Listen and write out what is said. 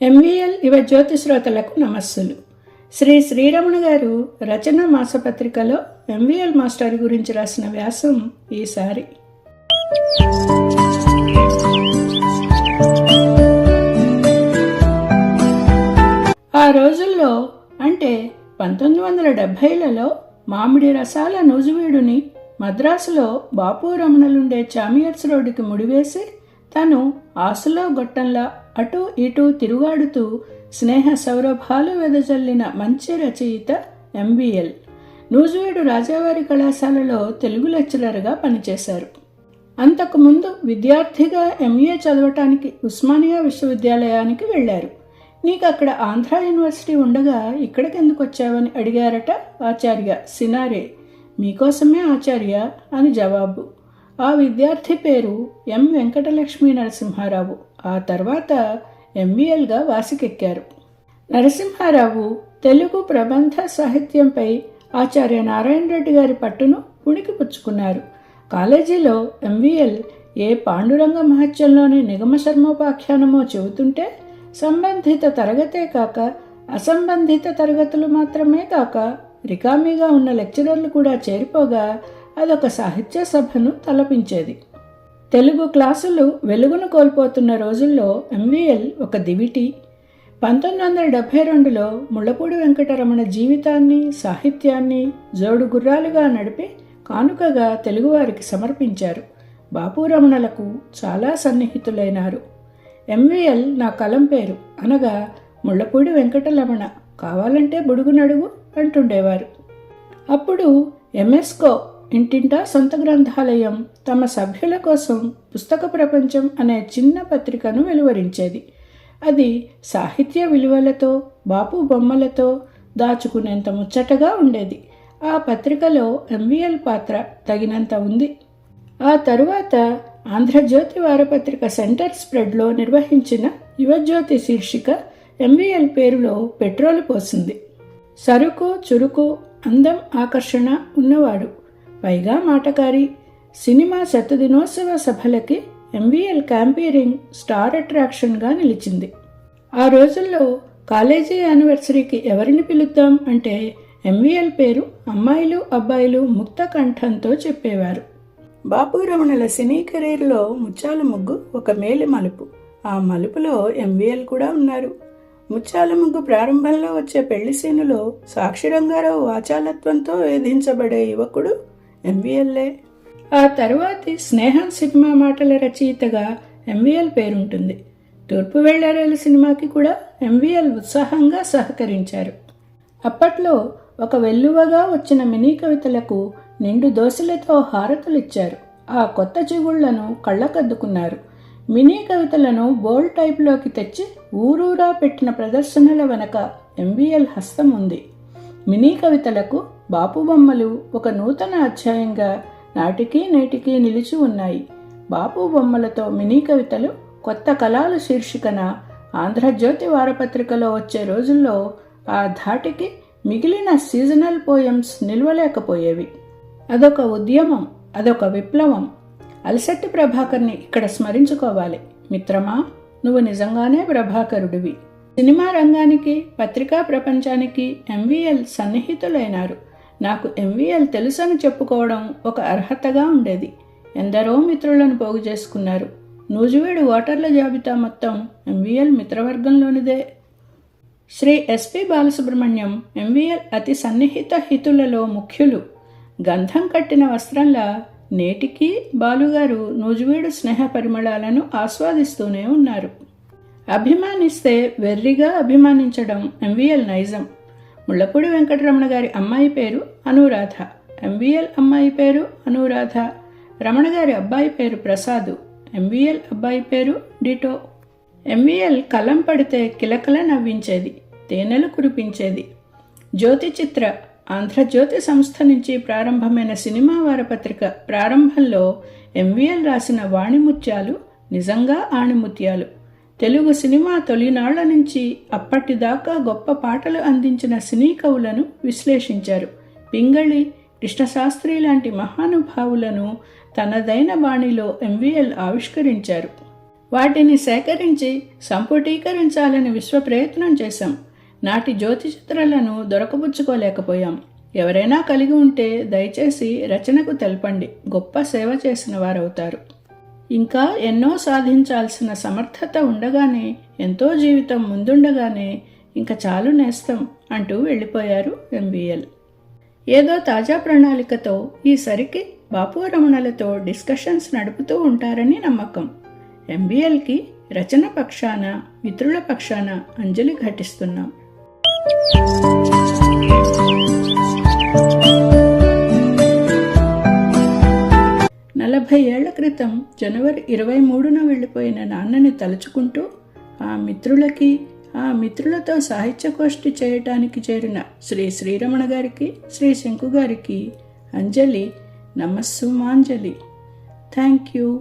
MVL యువ జ్యోతి శ్రోతలకు నమస్సులు. శ్రీ శ్రీరమణ గారు రచన మాసపత్రికలో ఎంవిఎల్ మాస్టర్ గురించి రాసిన వ్యాసం ఈసారి. ఆ రోజుల్లో అంటే పంతొమ్మిది వందల డెబ్భైలలో మామిడి రసాల నూజువీడుని మద్రాసులో బాపు రమణలుండే చామియర్స్ రోడ్డుకి ముడివేసి తను ఆసులో గొట్టంలా అటూ ఇటూ తిరుగాడుతూ స్నేహ సౌరభాలు వెదజల్లిన మంచి రచయిత ఎంబీఎల్ నూజివేడు రాజావారి కళాశాలలో తెలుగు లెక్చరర్గా పనిచేశారు. అంతకుముందు విద్యార్థిగా ఎంఏ చదవటానికి ఉస్మానియా విశ్వవిద్యాలయానికి వెళ్ళారు. నీకు అక్కడ ఆంధ్ర యూనివర్సిటీ ఉండగా ఇక్కడికి ఎందుకు వచ్చావని అడిగారట ఆచార్య సినారే. మీకోసమే ఆచార్య అని జవాబు. ఆ విద్యార్థి పేరు ఎం వెంకటలక్ష్మీ నరసింహారావు. ఆ తర్వాత ఎంబీఎల్గా వాసికెక్కారు. నరసింహారావు తెలుగు ప్రబంధ సాహిత్యంపై ఆచార్య నారాయణ రెడ్డి గారి పట్టును పుణికిపుచ్చుకున్నారు కాలేజీలో ఎంవీఎల్ ఏ పాండురంగ మహత్యంలోని నిగమ శర్మోపాఖ్యానమో చెబుతుంటే సంబంధిత తరగతే కాక అసంబంధిత తరగతులు మాత్రమే కాక రికామీగా ఉన్న లెక్చరర్లు కూడా చేరిపోగా అదొక సాహిత్య సభను తలపించేది. తెలుగు క్లాసులు వెలుగును కోల్పోతున్న రోజుల్లో ఎంవిఎల్ ఒక దివిటి. పంతొమ్మిది వందల డెబ్భై రెండులో ముళ్ళపూడి వెంకటరమణ జీవితాన్ని సాహిత్యాన్ని జోడు గుర్రాలుగా నడిపి కానుకగా తెలుగువారికి సమర్పించారు. బాపురమణలకు చాలా సన్నిహితులైనారు. ఎంవిఎల్ నా కలం పేరు అనగా ముళ్ళపూడి వెంకటరమణ. కావాలంటే బుడుగు నడుగు అంటుండేవారు. అప్పుడు ఎంఎస్కో ఇంటింటా సొంత గ్రంథాలయం తమ సభ్యుల కోసం పుస్తక ప్రపంచం అనే చిన్న పత్రికను వెలువరించేది. అది సాహిత్య విలువలతో బాపు బొమ్మలతో దాచుకునేంత ముచ్చటగా ఉండేది. ఆ పత్రికలో ఎంవిఎల్ పాత్ర తగినంత ఉంది. ఆ తరువాత ఆంధ్రజ్యోతి వారపత్రిక సెంటర్ స్ప్రెడ్లో నిర్వహించిన యువజ్యోతి శీర్షిక ఎంవిఎల్ పేరులో పెట్రోలు పోసింది. సరుకు చురుకు అందం ఆకర్షణ ఉన్నవాడు. పైగా మాటకారి సినిమా శతదినోత్సవ సభలకి ఎంవీఎల్ క్యాంపీరింగ్ స్టార్ అట్రాక్షన్గా నిలిచింది. ఆ రోజుల్లో కాలేజీ యానివర్సరీకి ఎవరిని పిలుద్దాం అంటే ఎంవిఎల్ పేరు అమ్మాయిలు అబ్బాయిలు ముక్త కంఠంతో చెప్పేవారు. బాపు రమణల సినీ కెరీర్లో ముత్యాల ముగ్గు ఒక మేలి మలుపు. ఆ మలుపులో ఎంవిఎల్ కూడా ఉన్నారు. ముత్యాల ముగ్గు ప్రారంభంలో వచ్చే పెళ్ళి సీనులో సాక్షి రంగారావు వాచాలత్వంతో వేధించబడే యువకుడు ఎంవిఎల్ఏ ఆ తరువాతి స్నేహం సినిమా మాటల రచయితగా ఎంవిఎల్ పేరుంటుంది. తూర్పు వెళ్ళారేలు సినిమాకి కూడా ఎంవిఎల్ ఉత్సాహంగా సహకరించారు. అప్పట్లో ఒక వెల్లువగా వచ్చిన మినీ కవితలకు నిండు దోశలతో హారతులిచ్చారు. ఆ కొత్త చిగుళ్ళను కళ్ళకద్దుకున్నారు. మినీ కవితలను బోల్డ్ టైప్లోకి తెచ్చి ఊరూరా పెట్టిన ప్రదర్శనల వెనక ఎంవిఎల్ హస్తం ఉంది మినీ కవితలకు బాపు బొమ్మలు ఒక నూతన అధ్యాయంగా నాటికి నేటికి నిలిచి ఉన్నాయి. బాపు బొమ్మలతో మినీ కవితలు కొత్త కళాలు శీర్షికన ఆంధ్రజ్యోతి వారపత్రికలో వచ్చే రోజుల్లో ఆ ధాటికి మిగిలిన సీజనల్ పోయమ్స్ నిల్వలేకపోయేవి. అదొక ఉద్యమం అదొక విప్లవం. అలసట్టి ప్రభాకర్ని ఇక్కడ స్మరించుకోవాలి. మిత్రమా నువ్వు నిజంగానే ప్రభాకరుడివి. సినిమా రంగానికి పత్రికా ప్రపంచానికి ఎంవిఎల్ సన్నిహితులైనారు. నాకు ఎంవీఎల్ తెలుసని చెప్పుకోవడం ఒక అర్హతగా ఉండేది. ఎందరో మిత్రులను పోగు చేసుకున్నారు. నూజివేడు ఓటర్ల జాబితా మొత్తం ఎంవీఎల్ మిత్రవర్గంలోనిదే. శ్రీ ఎస్పి బాలసుబ్రహ్మణ్యం ఎంవీఎల్ అతి సన్నిహిత హితులలో ముఖ్యులు. గంధం కట్టిన వస్త్రంలా నేటికి బాలుగారు నూజివీడు స్నేహ పరిమళాలను ఆస్వాదిస్తూనే ఉన్నారు. అభిమానిస్తే వెర్రిగా అభిమానించడం ఎంవిఎల్ నైజం. ముళ్ళపూడి వెంకటరమణ గారి అమ్మాయి పేరు అనురాధ. ఎంవిఎల్ అమ్మాయి పేరు అనురాధ. రమణ గారి అబ్బాయి పేరు ప్రసాదు. ఎంవిఎల్ అబ్బాయి పేరు డిటో. ఎంవిఎల్ కలం పడితే కిలకల నవ్వించేది తేనెలు కురిపించేది. జ్యోతి చిత్ర ఆంధ్రజ్యోతి సంస్థ నుంచి ప్రారంభమైన సినిమా వారపత్రిక ప్రారంభంలో ఎంవిఎల్ రాసిన వాణిముత్యాలు నిజంగా ఆణిముత్యాలు. తెలుగు సినిమా తొలినాళ్ళ నుంచి అప్పటిదాకా గొప్ప పాటలు అందించిన సినీ కవులను విశ్లేషించారు. పింగళి కృష్ణశాస్త్రి లాంటి మహానుభావులను తనదైన బాణిలో ఎంవిఎల్ ఆవిష్కరించారు. వాటిని సేకరించి సంపుటీకరించాలని విశ్వ ప్రయత్నం చేశాం. నాటి జ్యోతి చిత్రాలను దొరకబుచ్చుకోలేకపోయాం. ఎవరైనా కలిగి ఉంటే దయచేసి రచనకు తెలపండి. గొప్ప సేవ చేసిన వారవుతారు. ఇంకా ఎన్నో సాధించాల్సిన సమర్థత ఉండగానే ఎంతో జీవితం ముందుండగానే ఇంకా చాలు నేస్తం అంటూ వెళ్ళిపోయారు ఎంబీఎల్. ఏదో తాజా ప్రణాళికతో ఈసరికి బాపు రమణలతో డిస్కషన్స్ నడుపుతూ ఉంటారని నమ్మకం. ఎంబీఎల్కి రచన పక్షాన మిత్రుల పక్షాన అంజలి ఘటిస్తున్నాం. నలభై ఏళ్ళ క్రితం జనవరి ఇరవై మూడున వెళ్ళిపోయిన నాన్నని తలుచుకుంటూ ఆ మిత్రులకి ఆ మిత్రులతో సాహిత్యగోష్ఠి చేయటానికి చేరిన శ్రీ శ్రీరమణ గారికి శ్రీ శంకు గారికి అంజలి నమస్సుమాంజలి. Thank you.